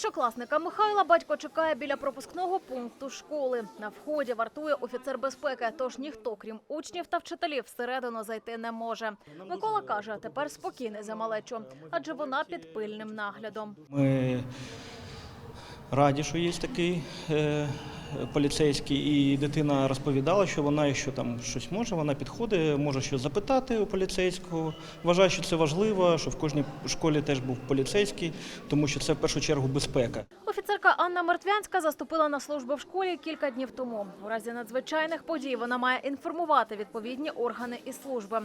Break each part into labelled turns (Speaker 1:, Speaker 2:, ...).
Speaker 1: Першокласника Михайла батько чекає біля пропускного пункту школи. На вході вартує офіцер безпеки, тож ніхто, крім учнів та вчителів, всередину зайти не може. Микола каже, тепер спокійний за малечу, адже вона під пильним наглядом.
Speaker 2: Ми раді, що є такий е, поліцейський, і дитина розповідала, що вона, якщо там щось може, вона підходить, може щось запитати у поліцейського. Вважаю, що це важливо, що в кожній школі теж був поліцейський, тому що це в першу чергу безпека.
Speaker 1: Офіцерка Анна Мертвянська заступила на службу в школі кілька днів тому. У разі надзвичайних подій вона має інформувати відповідні органи і служби.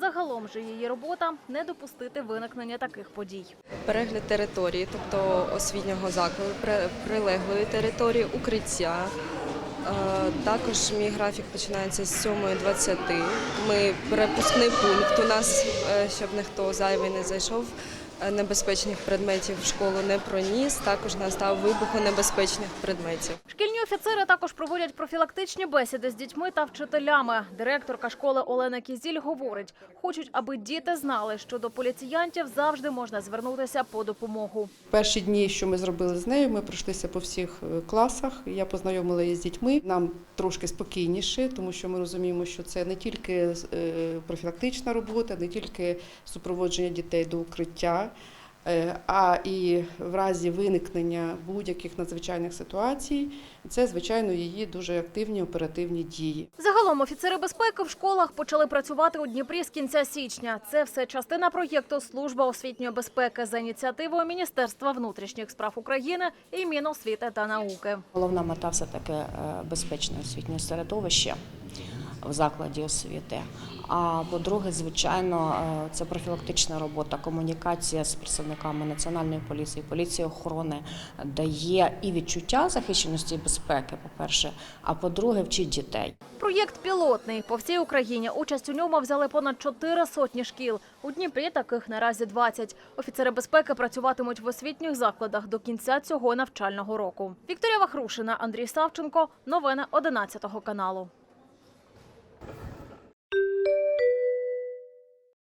Speaker 1: Загалом же її робота не допустити виникнення таких подій.
Speaker 3: перегляд території, тобто освітнього закладу, при- прилеглої території, укриття. Е, Також мій графік починається з 7.20. Ми перепускний пункт у нас, е, щоб ніхто зайвий не зайшов. Небезпечних предметів в школу не проніс. Також настав вибухонебезпечних предметів.
Speaker 1: Шкільні офіцери також проводять профілактичні бесіди з дітьми та вчителями. Директорка школи Олена Кізіль говорить, хочуть, аби діти знали, що до поліціянтів завжди можна звернутися по допомогу.
Speaker 4: Перші дні, що ми зробили з нею, ми пройшлися по всіх е, класах. Я познайомила її з дітьми. Нам трошки спокійніше, тому що ми розуміємо, що це не тільки е, профілактична робота, не тільки супроводження дітей до укриття. Е, А і в разі виникнення будь-яких надзвичайних ситуацій, це звичайно її дуже активні оперативні дії.
Speaker 1: Загалом офіцери безпеки в школах почали працювати у Дніпрі з кінця січня. Це все частина проєкту Служба освітньої безпеки за ініціативою Міністерства внутрішніх справ України і Міносвіти та науки.
Speaker 5: Головна мета все таки безпечне освітнє середовище в закладі освіти. А по-друге, звичайно, е, це профілактична робота, комунікація з представниками національної поліції, поліції охорони дає і відчуття захищеності і безпеки, по-перше, а по-друге, вчить дітей.
Speaker 1: Проєкт пілотний по всій Україні. Участь у ньому взяли понад чотири сотні шкіл. У Дніпрі таких наразі 20. Офіцери безпеки працюватимуть в освітніх закладах до кінця цього навчального року. Вікторія Вахрушина, Андрій Савченко. Новини 11 каналу.